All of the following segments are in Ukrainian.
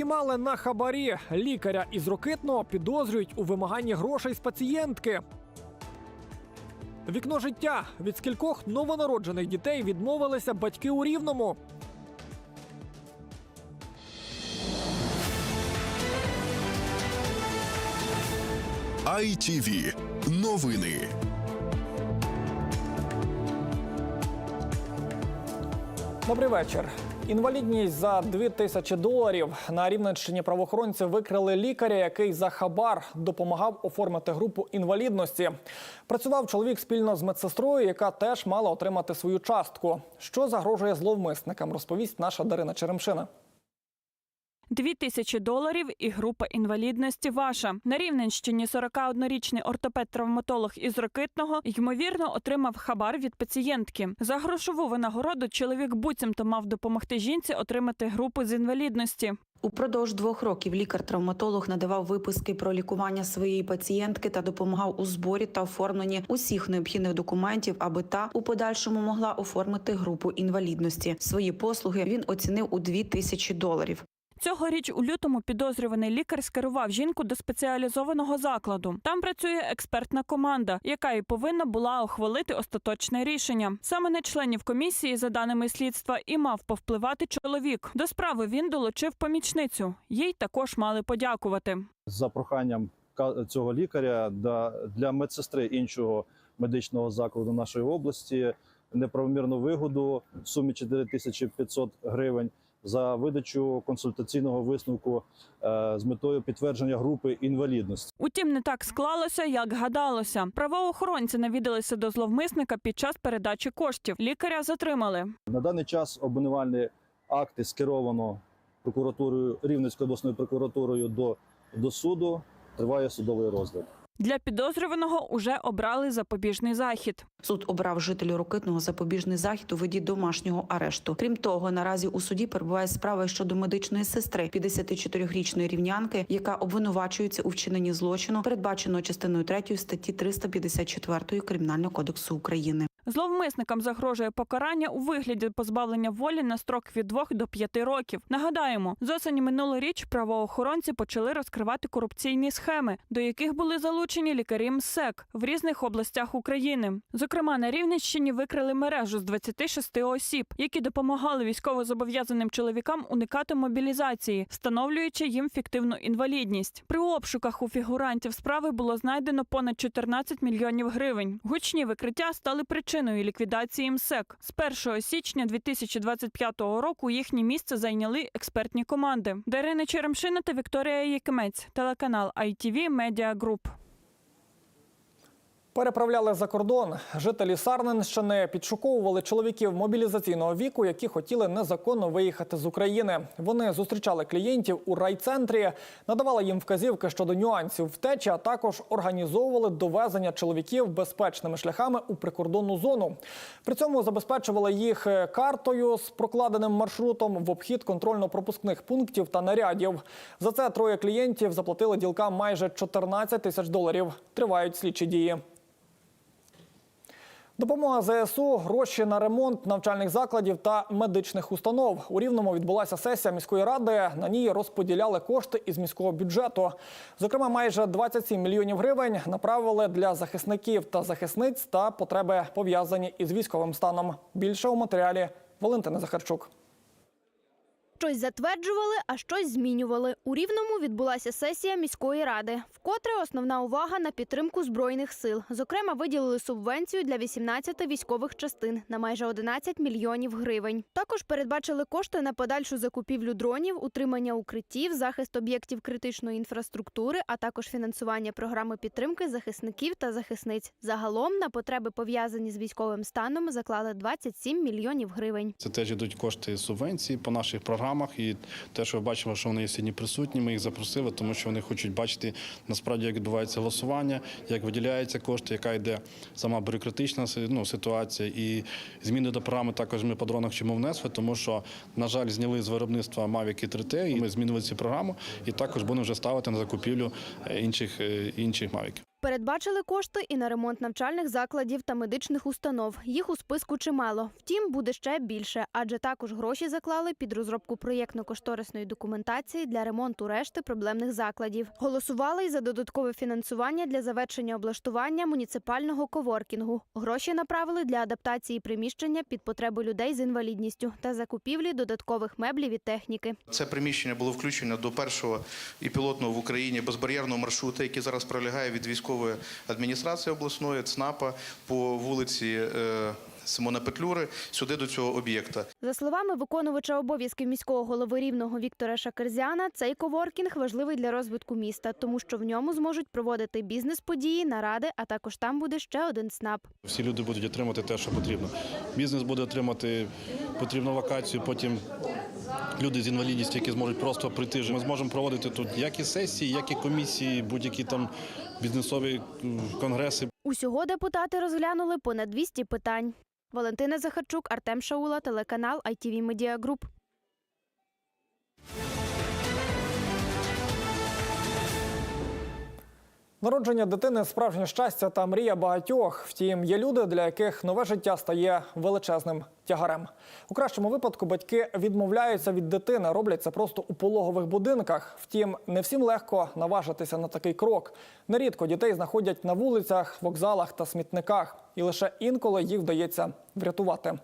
Спіймали на хабарі лікаря із Рокитного підозрюють у вимаганні грошей з пацієнтки. Вікно життя від скількох новонароджених дітей відмовилися батьки у рівному. ITV. Новини. Добрий вечір. Інвалідність за 2 тисячі доларів на Рівненщині правоохоронці викрили лікаря, який за хабар допомагав оформити групу інвалідності. Працював чоловік спільно з медсестрою, яка теж мала отримати свою частку. Що загрожує зловмисникам, розповість наша Дарина Черемшина. Дві тисячі доларів і група інвалідності ваша. На Рівненщині 41-річний ортопед-травматолог із Рокитного ймовірно отримав хабар від пацієнтки. За грошову винагороду чоловік буцімто мав допомогти жінці отримати групу з інвалідності. Упродовж двох років лікар-травматолог надавав виписки про лікування своєї пацієнтки та допомагав у зборі та оформленні усіх необхідних документів, аби та у подальшому могла оформити групу інвалідності. Свої послуги він оцінив у дві тисячі доларів. Цьогоріч у лютому підозрюваний лікар скерував жінку до спеціалізованого закладу. Там працює експертна команда, яка і повинна була ухвалити остаточне рішення. Саме на членів комісії, за даними слідства, і мав повпливати чоловік. До справи він долучив помічницю. Їй також мали подякувати. за проханням цього лікаря для медсестри іншого медичного закладу нашої області неправомірну вигоду в сумі 4500 гривень за видачу консультаційного висновку е, з метою підтвердження групи інвалідності. Утім, не так склалося, як гадалося. Правоохоронці навідалися до зловмисника під час передачі коштів. Лікаря затримали. На даний час обвинувальні акти скеровано прокуратурою Рівненською обласною прокуратурою до, до суду. Триває судовий розгляд. Для підозрюваного уже обрали запобіжний захід. Суд обрав жителю Рокитного запобіжний захід у виді домашнього арешту. Крім того, наразі у суді перебуває справа щодо медичної сестри 54-річної рівнянки, яка обвинувачується у вчиненні злочину, передбаченого частиною 3 статті 354 Кримінального кодексу України. Зловмисникам загрожує покарання у вигляді позбавлення волі на строк від 2 до 5 років. Нагадаємо, з осені минулоріч правоохоронці почали розкривати корупційні схеми, до яких були залучені лікарі МСЕК в різних областях України. Зокрема, на Рівненщині викрили мережу з 26 осіб, які допомагали військовозобов'язаним чоловікам уникати мобілізації, встановлюючи їм фіктивну інвалідність. При обшуках у фігурантів справи було знайдено понад 14 мільйонів гривень. Гучні викриття стали причиною ліквідації МСЕК. З 1 січня 2025 року їхнє місце зайняли експертні команди. Дарина Черемшина та Вікторія Якимець, телеканал ITV Media Group. Переправляли за кордон. Жителі Сарненщини підшуковували чоловіків мобілізаційного віку, які хотіли незаконно виїхати з України. Вони зустрічали клієнтів у райцентрі, надавали їм вказівки щодо нюансів втечі, а також організовували довезення чоловіків безпечними шляхами у прикордонну зону. При цьому забезпечували їх картою з прокладеним маршрутом в обхід контрольно-пропускних пунктів та нарядів. За це троє клієнтів заплатили ділкам майже 14 тисяч доларів. Тривають слідчі дії. Допомога ЗСУ, гроші на ремонт навчальних закладів та медичних установ. У Рівному відбулася сесія міської ради. На ній розподіляли кошти із міського бюджету. Зокрема, майже 27 мільйонів гривень направили для захисників та захисниць та потреби пов'язані із військовим станом. Більше у матеріалі Валентина Захарчук. Щось затверджували, а щось змінювали. У Рівному відбулася сесія міської ради. Вкотре основна увага на підтримку збройних сил. Зокрема, виділили субвенцію для 18 військових частин на майже 11 мільйонів гривень. Також передбачили кошти на подальшу закупівлю дронів, утримання укриттів, захист об'єктів критичної інфраструктури, а також фінансування програми підтримки захисників та захисниць. Загалом на потреби пов'язані з військовим станом заклали 27 мільйонів гривень. Це теж йдуть кошти субвенції по наших програмах. І те, що ви бачимо, що вони є сьогодні присутні, ми їх запросили, тому що вони хочуть бачити насправді, як відбувається голосування, як виділяються кошти, яка йде сама бюрократична ну, ситуація. І зміни до програми також ми по дронах чому внесли, тому що, на жаль, зняли з виробництва Mavic 3T, і ми змінили цю програму, і також будемо вже ставити на закупівлю е, інших, е, інших Mavic. Передбачили кошти і на ремонт навчальних закладів та медичних установ. Їх у списку чимало. Втім, буде ще більше, адже також гроші заклали під розробку проєктно-кошторисної документації для ремонту решти проблемних закладів. Голосували й за додаткове фінансування для завершення облаштування муніципального коворкінгу. Гроші направили для адаптації приміщення під потреби людей з інвалідністю та закупівлі додаткових меблів і техніки. Це приміщення було включено до першого і пілотного в Україні безбар'єрного маршруту, який зараз пролягає від військової адміністрації обласної ЦНАПа по вулиці е, Симона Петлюри сюди до цього об'єкта. За словами виконувача обов'язків міського голови рівного Віктора Шакерзяна, цей коворкінг важливий для розвитку міста, тому що в ньому зможуть проводити бізнес-події, наради, а також там буде ще один СНАП. Всі люди будуть отримати те, що потрібно. Бізнес буде отримати потрібну локацію, потім люди з інвалідністю, які зможуть просто прийти. Ми зможемо проводити тут як і сесії, як і комісії, будь-які там бізнесові конгреси. Усього депутати розглянули понад 200 питань. Валентина Захарчук, Артем Шаула, телеканал ITV Media Group. Народження дитини справжнє щастя та мрія багатьох. Втім, є люди, для яких нове життя стає величезним тягарем. У кращому випадку батьки відмовляються від дитини, роблять це просто у пологових будинках. Втім, не всім легко наважитися на такий крок. Нерідко дітей знаходять на вулицях, вокзалах та смітниках, і лише інколи їх вдається врятувати.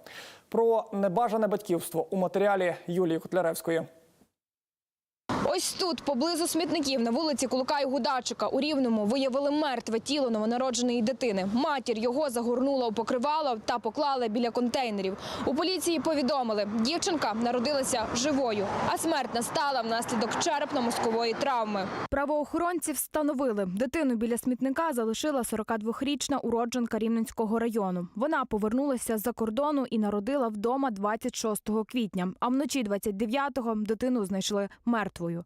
Про небажане батьківство у матеріалі Юлії Котляревської. Ось тут, поблизу смітників, на вулиці Кулука і Гудачика у Рівному виявили мертве тіло новонародженої дитини. Матір його загорнула у покривало та поклала біля контейнерів. У поліції повідомили, дівчинка народилася живою, а смерть настала внаслідок черепно-мозкової травми. Правоохоронці встановили, дитину біля смітника залишила 42-річна уродженка Рівненського району. Вона повернулася з-за кордону і народила вдома 26 квітня. А вночі 29-го дитину знайшли мертвою.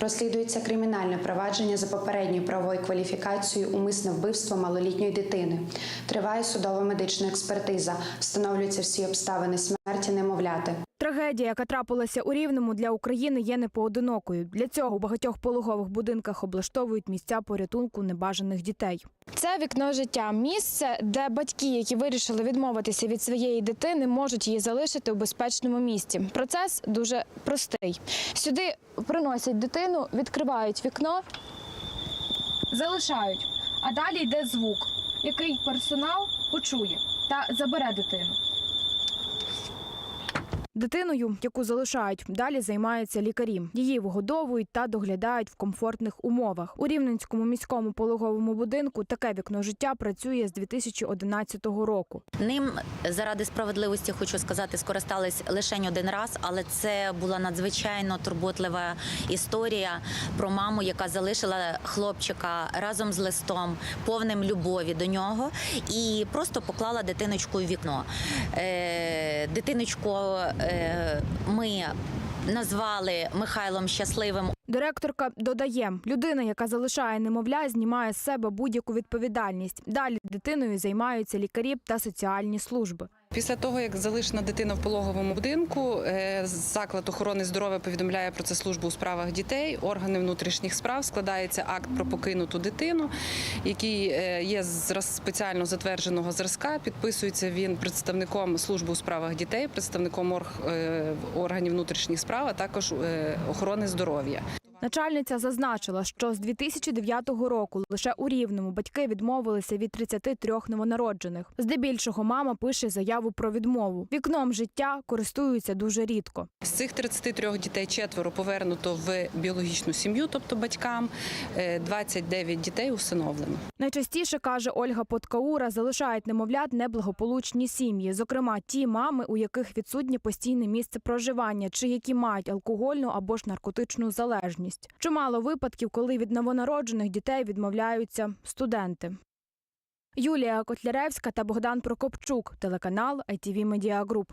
Розслідується кримінальне провадження за попередньою правовою кваліфікацією умисне вбивство малолітньої дитини. Триває судова медична експертиза. Встановлюються всі обставини смерті немовляти. Трагедія, яка трапилася у Рівному для України, є непоодинокою. Для цього у багатьох пологових будинках облаштовують місця порятунку небажаних дітей. Це вікно життя, місце, де батьки, які вирішили відмовитися від своєї дитини, можуть її залишити у безпечному місці. Процес дуже простий. Сюди приносять дитину, відкривають вікно, залишають, а далі йде звук, який персонал почує та забере дитину. Дитиною, яку залишають, далі займаються лікарі. Її вигодовують та доглядають в комфортних умовах. У Рівненському міському пологовому будинку таке вікно життя працює з 2011 року. Ним заради справедливості хочу сказати, скористались лише один раз, але це була надзвичайно турботлива історія про маму, яка залишила хлопчика разом з листом, повним любові до нього, і просто поклала дитиночку в вікно. Е, дитиночку ми назвали Михайлом Щасливим. Директорка додає, людина, яка залишає немовля, знімає з себе будь-яку відповідальність. Далі дитиною займаються лікарі та соціальні служби. Після того, як залишена дитина в пологовому будинку, е, заклад охорони здоров'я повідомляє про це службу у справах дітей, органи внутрішніх справ складається акт про покинуту дитину, який е, є з спеціально затвердженого зразка. Підписується він представником служби у справах дітей, представником е, органів внутрішніх справ, а також охорони здоров'я. Начальниця зазначила, що з 2009 року лише у Рівному батьки відмовилися від 33 новонароджених. Здебільшого мама пише заяву про відмову. Вікном життя користуються дуже рідко. З цих 33 дітей четверо повернуто в біологічну сім'ю, тобто батькам, е, 29 дітей усиновлено. Найчастіше каже Ольга Подкаура, залишають немовлят неблагополучні сім'ї, зокрема ті мами, у яких відсутнє постійне місце проживання, чи які мають алкогольну або ж наркотичну залежність. Чимало випадків, коли від новонароджених дітей відмовляються студенти. Юлія Котляревська та Богдан Прокопчук, телеканал ITV Media Group.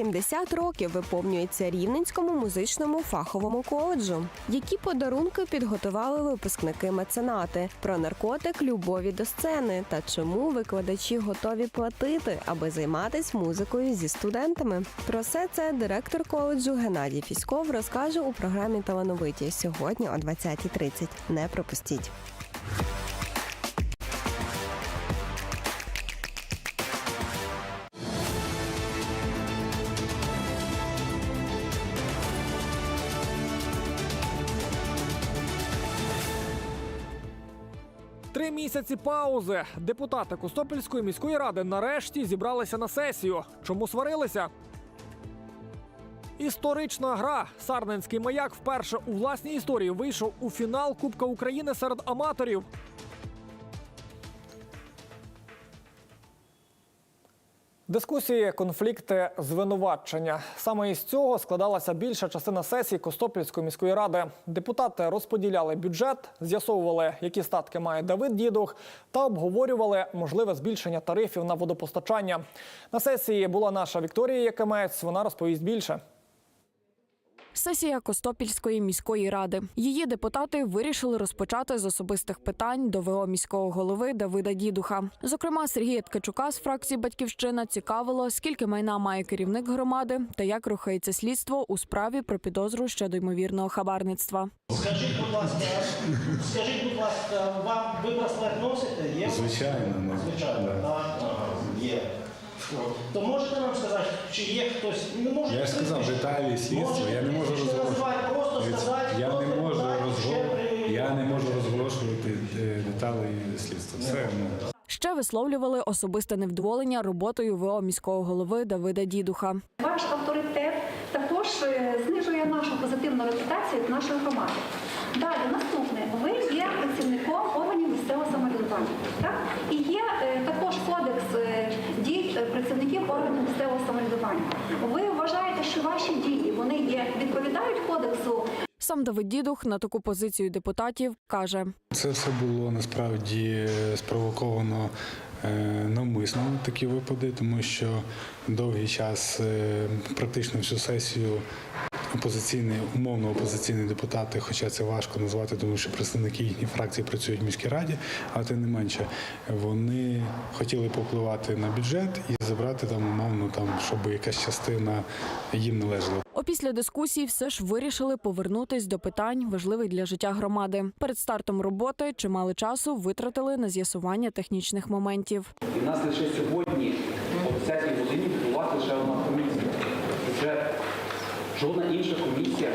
70 років виповнюється Рівненському музичному фаховому коледжу. Які подарунки підготували випускники меценати про наркотик любові до сцени та чому викладачі готові платити, аби займатися музикою зі студентами? Про все це директор коледжу Геннадій Фіськов розкаже у програмі Талановиті сьогодні о 20.30. Не пропустіть. Місяці паузи. Депутати Костопільської міської ради нарешті зібралися на сесію. Чому сварилися? Історична гра. Сарненський маяк вперше у власній історії вийшов у фінал Кубка України серед аматорів. Дискусії, конфлікти, звинувачення. Саме із цього складалася більша частина сесії Костопільської міської ради. Депутати розподіляли бюджет, з'ясовували, які статки має Давид Дідух, та обговорювали можливе збільшення тарифів на водопостачання. На сесії була наша Вікторія Якимець. Вона розповість більше. Сесія Костопільської міської ради. Її депутати вирішили розпочати з особистих питань до ВО міського голови Давида Дідуха. Зокрема, Сергія Ткачука з фракції Батьківщина цікавило, скільки майна має керівник громади та як рухається слідство у справі про підозру щодо ймовірного хабарництва. Скажіть, будь ласка, скажіть, будь ласка, вам ви браслет носите? Є? Звичайно, Звичайно, так? Є. То можете нам сказати, чи є хтось? Не можете Я сказав, деталі слідства. Я не можу розголошувати. Просто сказати, Я не можу розголошувати. Я не можу розголошувати деталі слідства. Все ну. Ще висловлювали особисте невдоволення роботою ВО міського голови Давида Дідуха. Ваш авторитет також е, знижує нашу позитивну репутацію нашої громади. Далі наступне. Ви є працівником органів місцевого самоврядування. Так? І є е, також кодекс е, дій е, працівників органів місцевого самоврядування. Ви вважаєте, що ваші дії вони є відповідають кодексу. Сам Давид Дідух на таку позицію депутатів каже: Це все було насправді спровоковано е, навмисно такі випади, тому що довгий час, е, практично всю сесію, опозиційні, умовно опозиційні депутати, хоча це важко назвати, тому що представники їхніх фракцій працюють в міській раді, але тим не менше вони хотіли попливати на бюджет і забрати там умовно, там, щоб якась частина їм належала. Опісля дискусії все ж вирішили повернутись до питань, важливих для життя громади. Перед стартом роботи чимало часу витратили на з'ясування технічних моментів. І в нас лише сьогодні, о 10 годині, відбулася лише одна комісія. Вже жодна інша комісія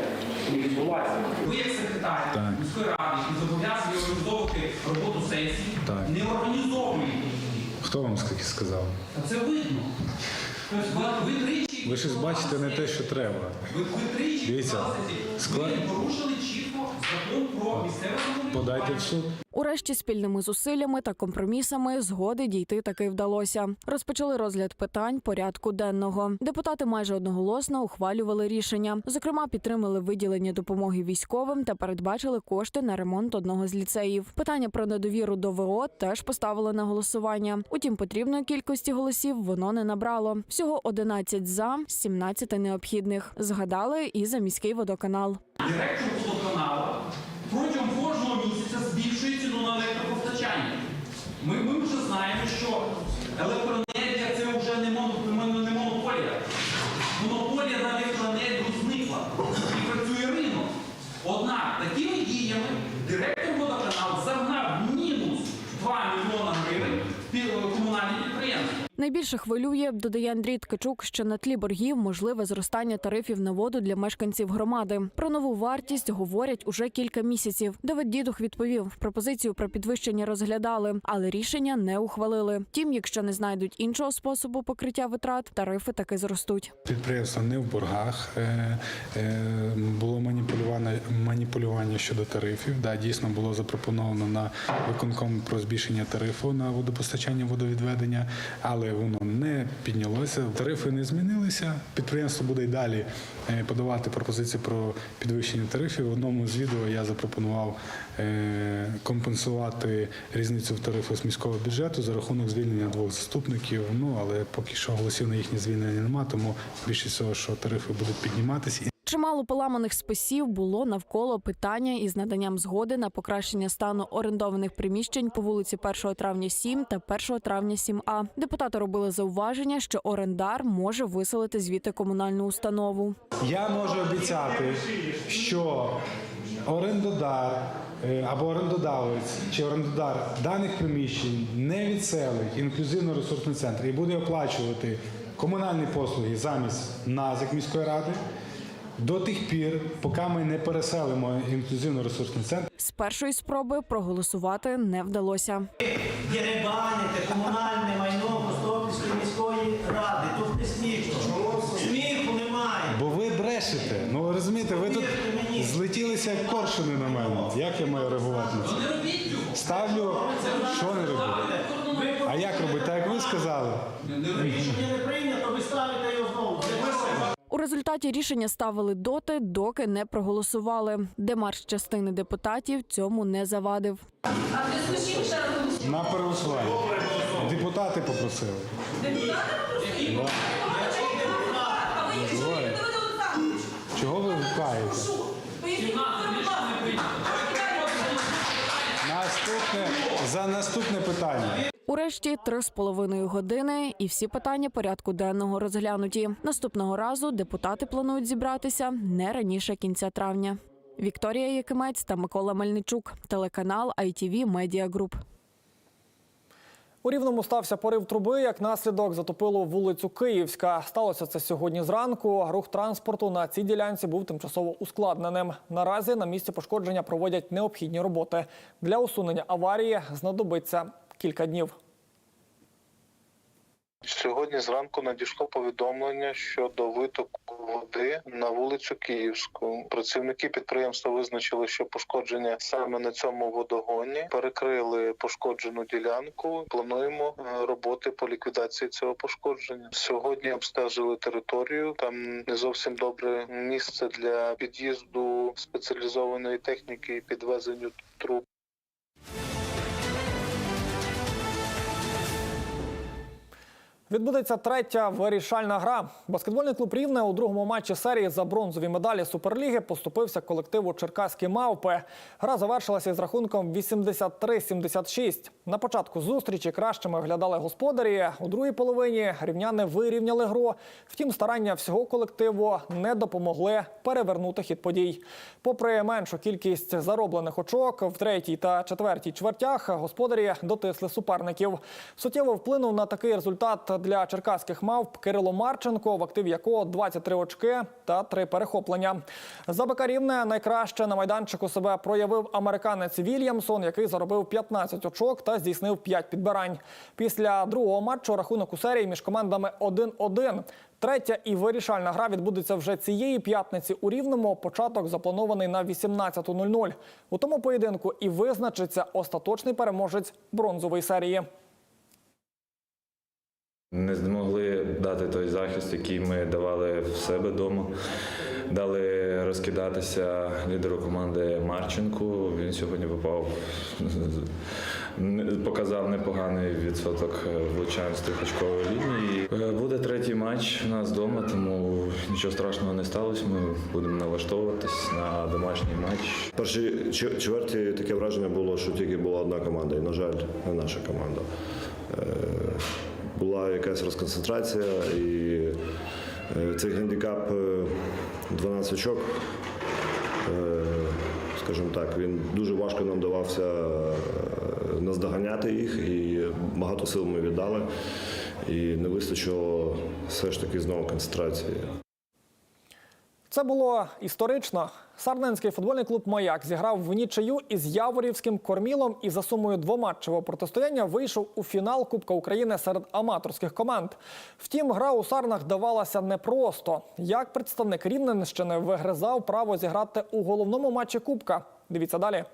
не відбулася. Ви як секретар міської ради, які зобов'язані організовувати роботу сесії, Так. не організовуєте її. Хто вам скільки сказав? А це видно. Тобто ви, тричі Ви щось бачите не те, що треба. ви, ви тричі Дивіться, ви порушили чітко закон про місцеве самоврядування. Подайте в суд. Урешті спільними зусиллями та компромісами згоди дійти таки вдалося. Розпочали розгляд питань порядку денного. Депутати майже одноголосно ухвалювали рішення. Зокрема, підтримали виділення допомоги військовим та передбачили кошти на ремонт одного з ліцеїв. Питання про недовіру до ВО теж поставили на голосування. Утім, потрібної кількості голосів воно не набрало. Всього 11 за, 17 необхідних. Згадали і за міський водоканал. Директор Hello. Найбільше хвилює, додає Андрій Ткачук, що на тлі боргів можливе зростання тарифів на воду для мешканців громади. Про нову вартість говорять уже кілька місяців. Давид Дідух відповів, пропозицію про підвищення розглядали, але рішення не ухвалили. Втім, якщо не знайдуть іншого способу покриття витрат, тарифи таки зростуть. Підприємство не в боргах. Е, е, Було маніпулювано маніпулювання щодо тарифів. Да, дійсно було запропоновано на виконком про збільшення тарифу на водопостачання, водовідведення, але воно не піднялося. Тарифи не змінилися. Підприємство буде й далі е, подавати пропозиції про підвищення тарифів. В одному з відео я запропонував е, компенсувати різницю в тарифу з міського бюджету за рахунок звільнення двох заступників. Ну але поки що голосів на їхнє звільнення немає, тому більше всього, що тарифи будуть підніматися. Чимало поламаних списів було навколо питання із наданням згоди на покращення стану орендованих приміщень по вулиці 1 травня 7 та 1 травня 7А. Депутати робили зауваження, що орендар може виселити звідти комунальну установу. Я можу обіцяти, що орендодар е, або орендодавець чи орендодар даних приміщень не відселить інклюзивно-ресурсний центр і буде оплачувати комунальні послуги замість нас, як міської ради, до тих пір, поки ми не переселимо інклюзивно-ресурсний центр. З першої спроби проголосувати не вдалося. Деребаните комунальне майно Костопільської міської ради. Тут не смішно. Сміху немає. Бо ви брешете. Ну ви розумієте, ви тут злетілися як коршуни на мене. Як я маю реагувати на це? Ставлю, що не робити? А як робити? Так як ви сказали? Рішення не прийнято, ви ставите його знову. Результаті рішення ставили доти, доки не проголосували. Демарш частини депутатів цьому не завадив. На переголосування. Депутати попросили. Да. Говорю. Чого ви гукаєте? Наступне за наступне питання. Урешті три з половиною години, і всі питання порядку денного розглянуті. Наступного разу депутати планують зібратися не раніше кінця травня. Вікторія Якимець та Микола Мельничук, телеканал ITV Media Group. У Рівному стався порив труби, як наслідок затопило вулицю Київська. Сталося це сьогодні зранку. Рух транспорту на цій ділянці був тимчасово ускладненим. Наразі на місці пошкодження проводять необхідні роботи. Для усунення аварії знадобиться кілька днів. Сьогодні зранку надійшло повідомлення щодо витоку води на вулицю Київську. Працівники підприємства визначили, що пошкодження саме на цьому водогоні перекрили пошкоджену ділянку. Плануємо е, роботи по ліквідації цього пошкодження. Сьогодні обстежили територію. Там не зовсім добре місце для під'їзду спеціалізованої техніки і підвезенню труб. Відбудеться третя вирішальна гра. Баскетбольний клуб Рівне у другому матчі серії за бронзові медалі Суперліги поступився колективу Черкаські мавпи. Гра завершилася із рахунком 83-76. На початку зустрічі кращими виглядали господарі. У другій половині рівняни вирівняли гру. Втім, старання всього колективу не допомогли перевернути хід подій. Попри меншу кількість зароблених очок, в третій та четвертій чвертях господарі дотисли суперників. Суттєво вплинув на такий результат для черкаських мавп Кирило Марченко, в актив якого 23 очки та 3 перехоплення. За БК найкраще на майданчику себе проявив американець Вільямсон, який заробив 15 очок та здійснив 5 підбирань. Після другого матчу рахунок у серії між командами 1-1. Третя і вирішальна гра відбудеться вже цієї п'ятниці у Рівному. Початок запланований на 18.00. У тому поєдинку і визначиться остаточний переможець бронзової серії. Не змогли дати той захист, який ми давали в себе вдома. Дали розкидатися лідеру команди Марченку. Він сьогодні попав, показав непоганий відсоток влучань з трьохочкової лінії. Е, Буде третій матч у нас вдома, тому нічого страшного не сталося. Ми будемо налаштовуватись на домашній матч. Перші чверті таке враження було, що тільки була одна команда, і, на жаль, не наша команда. Е, Була якась розконцентрація, і е, цей гандикап е, 12 очок, е, скажімо так, він дуже важко нам давався е, наздоганяти їх, і багато сил ми віддали, і не вистачило все ж таки знову концентрації. Це було історично. Сарненський футбольний клуб Маяк зіграв в нічию із Яворівським кормілом і за сумою двоматчевого протистояння вийшов у фінал Кубка України серед аматорських команд. Втім, гра у Сарнах давалася непросто. Як представник Рівненщини вигризав право зіграти у головному матчі Кубка. Дивіться далі.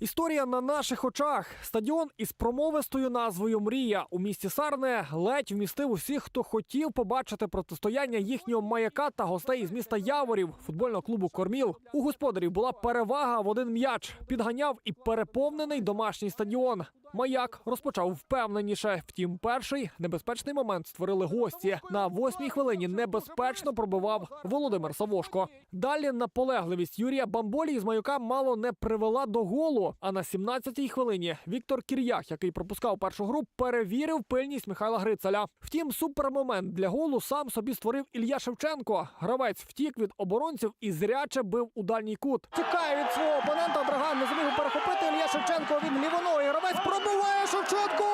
Історія на наших очах. Стадіон із промовистою назвою Мрія у місті Сарне ледь вмістив усіх, хто хотів побачити протистояння їхнього маяка та гостей із міста Яворів, футбольного клубу Корміл. У господарів була перевага в один м'яч. Підганяв і переповнений домашній стадіон. Маяк розпочав впевненіше. Втім, перший небезпечний момент створили гості. На восьмій хвилині небезпечно пробивав Володимир Савошко. Далі наполегливість Юрія Бамболі із маяка мало не привела до голу. А на 17-й хвилині Віктор Кір'ях, який пропускав першу гру, перевірив пильність Михайла Грицаля. Втім, супермомент для голу сам собі створив Ілля Шевченко. Гравець втік від оборонців і зряче бив у дальній кут. Тікає від свого опонента. Драган не зміг перехопити Ілля Шевченко. Він лівоногий гравець пробиває Шевченко.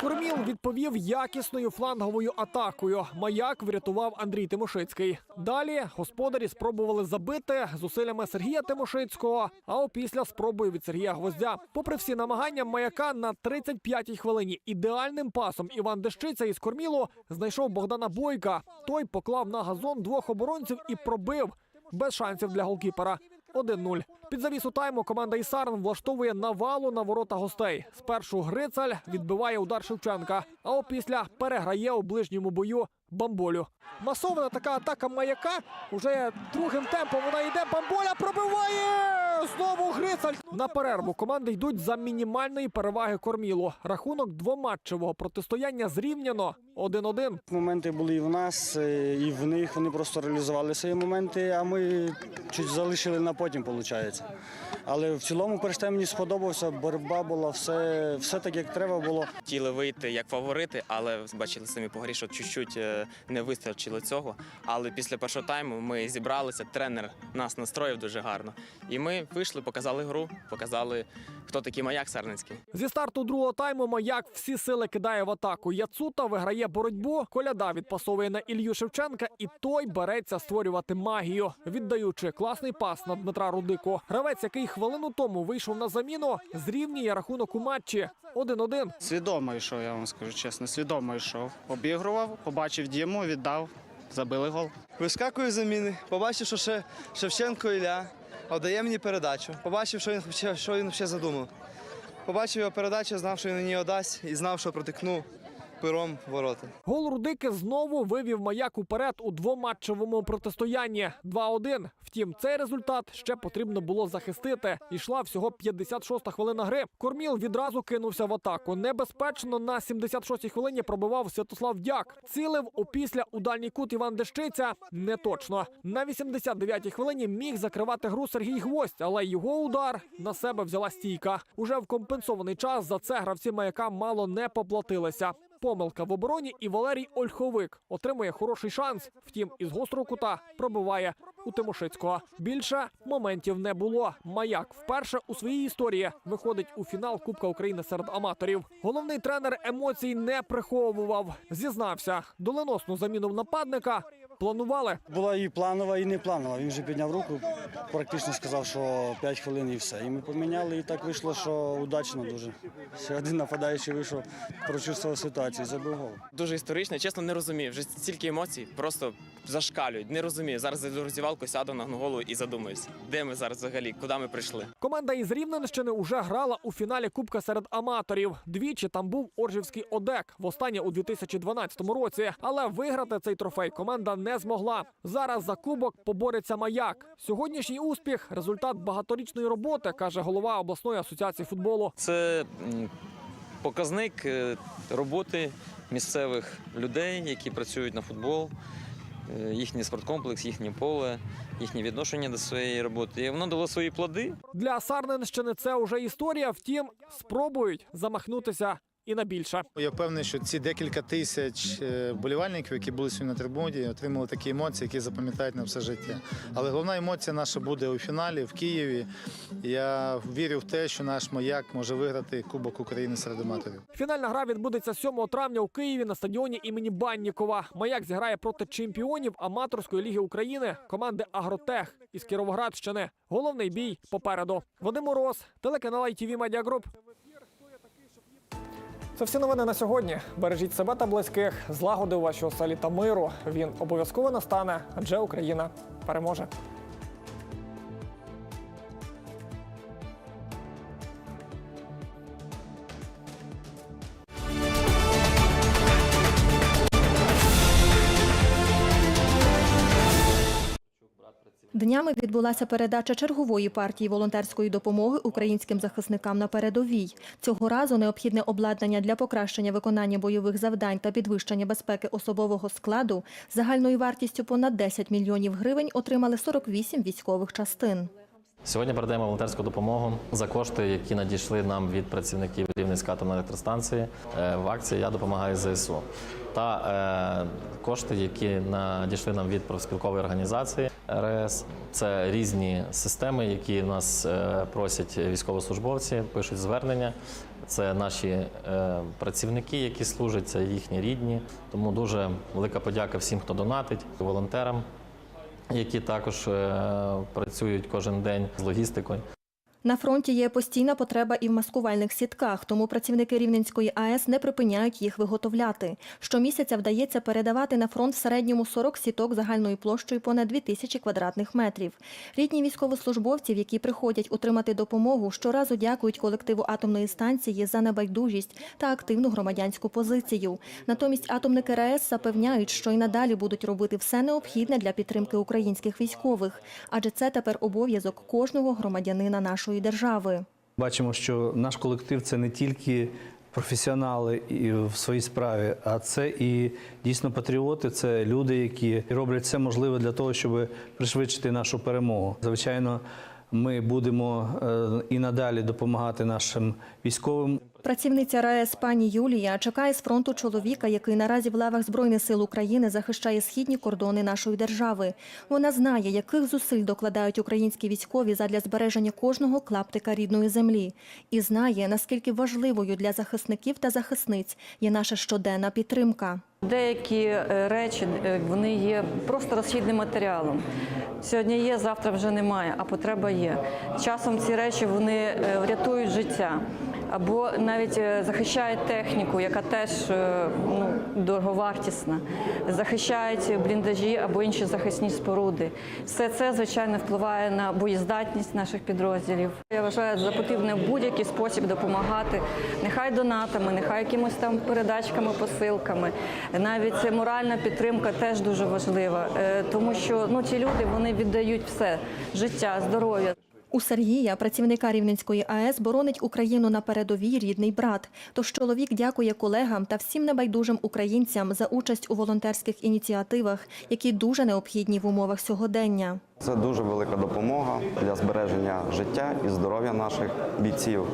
Корміл відповів якісною фланговою атакою. Маяк врятував Андрій Тимошицький. Далі господарі спробували забити зусиллями Сергія Тимошицького, а опісля спробою від Сергія Гвоздя. Попри всі намагання маяка на 35-й хвилині ідеальним пасом Іван Дещиця із Кормілу знайшов Богдана Бойка. Той поклав на газон двох оборонців і пробив без шансів для голкіпера. 1-0. Під завісу тайму команда Ісарн влаштовує навалу на ворота гостей. Спершу Грицаль відбиває удар Шевченка, а опісля переграє у ближньому бою Бамболю. Масована така атака маяка. Уже другим темпом вона йде. Бамболя пробиває! Знову Грицаль. На перерву команди йдуть за мінімальної переваги кормілу. Рахунок двоматчевого протистояння зрівняно 1-1. Моменти були і в нас, е, і в них. Вони просто реалізували свої моменти, а ми чуть залишили на потім, виходить. Але в цілому перш мені сподобався, боротьба була, все, все так, як треба було. Хотіли вийти як фаворити, але бачили самі по грі, що чуть-чуть е, не вистачило цього. Але після першого тайму ми зібралися, тренер нас настроїв дуже гарно. І ми вийшли, показали гру, показали, хто такий маяк Сарницький. Зі старту другого тайму маяк всі сили кидає в атаку. Яцута виграє боротьбу. Коляда відпасовує на Ілью Шевченка, і той береться створювати магію, віддаючи класний пас на Дмитра Рудико. Гравець, який хвилину тому вийшов на заміну, зрівнює рахунок у матчі 1-1. Свідомо йшов, я вам скажу чесно, свідомо йшов. Обігрував, побачив Діму, віддав, забили гол. Вискакую заміни, побачив, що ще Шевченко Ілля віддає мені передачу. Побачив, що він, що він ще задумав. Побачив його передачу, знав, що він мені дасть, і знав, що протикну пером ворота. Гол Рудики знову вивів маяк уперед у двоматчевому протистоянні 2-1. Втім, цей результат ще потрібно було захистити. Ішла всього 56-та хвилина гри. Корміл відразу кинувся в атаку. Небезпечно на 76-й хвилині пробивав Святослав Дяк. Цілив опісля у дальній кут Іван Дещиця. Не точно. На 89-й хвилині міг закривати гру Сергій Гвоздь, але його удар на себе взяла стійка. Уже в компенсований час за це гравці маяка мало не поплатилися. Помилка в обороні, і Валерій Ольховик отримує хороший шанс. Втім, із гострого кута пробиває у Тимошицького. Більше моментів не було. Маяк вперше у своїй історії виходить у фінал Кубка України серед аматорів. Головний тренер емоцій не приховував. Зізнався, доленосну заміну нападника планували. Була і планова, і не планова. Він вже підняв руку, практично сказав, що 5 хвилин і все. І ми поміняли, і так вийшло, що удачно дуже. Ще один нападаючий вийшов, прочувствував ситуацію, забив гол. Дуже історично, чесно, не розумію. Вже стільки емоцій просто зашкалюють. Не розумію. Зараз зайду в роздівалку, сяду на голову і задумаюсь, де ми зараз взагалі, куди ми прийшли. Команда із Рівненщини уже грала у фіналі Кубка серед аматорів. Двічі там був Оржівський ОДЕК, востаннє у 2012 році. Але виграти цей трофей команда не змогла. Зараз за кубок побореться маяк. Сьогоднішній успіх результат багаторічної роботи, каже голова обласної асоціації футболу. Це показник е, роботи місцевих людей, які працюють на футбол, е, їхній спорткомплекс, їхнє поле, їхнє відношення до своєї роботи. І воно дало свої плоди. Для Сарненщини це уже історія. Втім, спробують замахнутися і на більше. Я впевнений, що ці декілька тисяч е, вболівальників, які були сьогодні на трибуні, отримали такі емоції, які запам'ятають на все життя. Але головна емоція наша буде у фіналі в Києві. Я вірю в те, що наш маяк може виграти Кубок України серед аматорів. Фінальна гра відбудеться 7 травня у Києві на стадіоні імені Баннікова. Маяк зіграє проти чемпіонів аматорської ліги України команди Агротех із Кіровоградщини. Головний бій попереду. Вадим Мороз, телеканал ITV Media Group. Це всі новини на сьогодні. Бережіть себе та близьких, злагоди у вашій оселі та миру. Він обов'язково настане, адже Україна переможе. Днями відбулася передача чергової партії волонтерської допомоги українським захисникам на передовій. Цього разу необхідне обладнання для покращення виконання бойових завдань та підвищення безпеки особового складу загальною вартістю понад 10 мільйонів гривень отримали 48 військових частин. Сьогодні передаємо волонтерську допомогу за кошти, які надійшли нам від працівників Рівненської атомної електростанції е, в акції Я допомагаю ЗСУ та е, кошти, які надійшли нам від профспілкової організації РС. Це різні системи, які нас е, просять військовослужбовці, пишуть звернення. Це наші е, працівники, які служать, це їхні рідні. Тому дуже велика подяка всім, хто донатить, волонтерам які також працюють кожен день з логістикою. На фронті є постійна потреба і в маскувальних сітках, тому працівники Рівненської АЕС не припиняють їх виготовляти. Щомісяця вдається передавати на фронт в середньому 40 сіток загальною площею понад 2000 квадратних метрів. Рідні військовослужбовців, які приходять отримати допомогу, щоразу дякують колективу атомної станції за небайдужість та активну громадянську позицію. Натомість атомники РАЕС запевняють, що й надалі будуть робити все необхідне для підтримки українських військових, адже це тепер обов'язок кожного громадянина нашої держави. Бачимо, що наш колектив це не тільки професіонали і в своїй справі, а це і дійсно патріоти, це люди, які роблять все можливе для того, щоб пришвидшити нашу перемогу. Звичайно, ми будемо е, і надалі допомагати нашим військовим. Працівниця РаЕС пані Юлія чекає з фронту чоловіка, який наразі в лавах Збройних сил України захищає східні кордони нашої держави. Вона знає, яких зусиль докладають українські військові задля збереження кожного клаптика рідної землі, і знає, наскільки важливою для захисників та захисниць є наша щоденна підтримка. Деякі е, речі е, вони є просто розхідним матеріалом. Сьогодні є, завтра вже немає, а потреба є. Часом ці речі вони е, врятують життя або навіть е, захищають техніку, яка теж е, ну, дороговартісна, захищають бліндажі або інші захисні споруди. Все це звичайно впливає на боєздатність наших підрозділів. Я вважаю за потрібне в будь-який спосіб допомагати, нехай донатами, нехай якимось там передачками, посилками. Навіть моральна підтримка теж дуже важлива, е, тому що ну ці люди вони віддають все життя, здоров'я. У Сергія, працівника Рівненської АЕС, боронить Україну на передовій рідний брат. Тож чоловік дякує колегам та всім небайдужим українцям за участь у волонтерських ініціативах, які дуже необхідні в умовах сьогодення. Це дуже велика допомога для збереження життя і здоров'я наших бійців.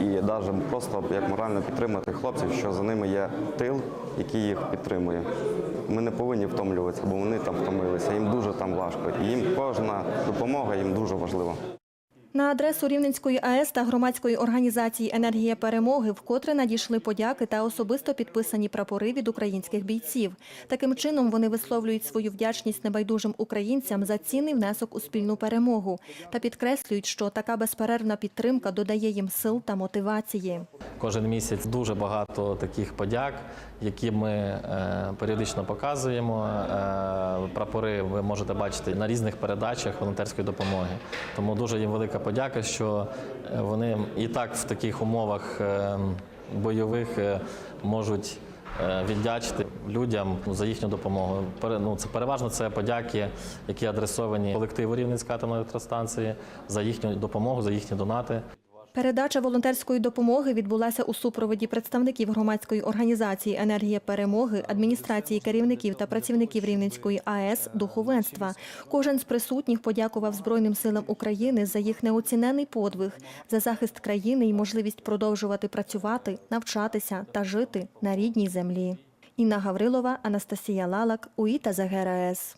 І навіть просто як морально підтримати хлопців, що за ними є тил, який їх підтримує. Ми не повинні втомлюватися, бо вони там втомилися. Їм дуже там важко. І їм кожна допомога їм дуже важлива. На адресу Рівненської АЕС та громадської організації Енергія перемоги вкотре надійшли подяки та особисто підписані прапори від українських бійців. Таким чином вони висловлюють свою вдячність небайдужим українцям за цінний внесок у спільну перемогу та підкреслюють, що така безперервна підтримка додає їм сил та мотивації. Кожен місяць дуже багато таких подяк, які ми е, періодично показуємо. Е, прапори ви можете бачити на різних передачах волонтерської допомоги. Тому дуже їм велика подяка, що е, вони і так в таких умовах е, бойових е, можуть. Віддячити людям за їхню допомогу. Ну, це переважно це подяки, які адресовані колективу Рівненської атомної електростанції за їхню допомогу, за їхні донати. Передача волонтерської допомоги відбулася у супроводі представників громадської організації Енергія перемоги, адміністрації керівників та працівників Рівненської АЕС, духовенства. Кожен з присутніх подякував Збройним силам України за їх неоцінений подвиг, за захист країни і можливість продовжувати працювати, навчатися та жити на рідній землі. Інна Гаврилова, Анастасія Лалак, УІТА ЗГРАЕС.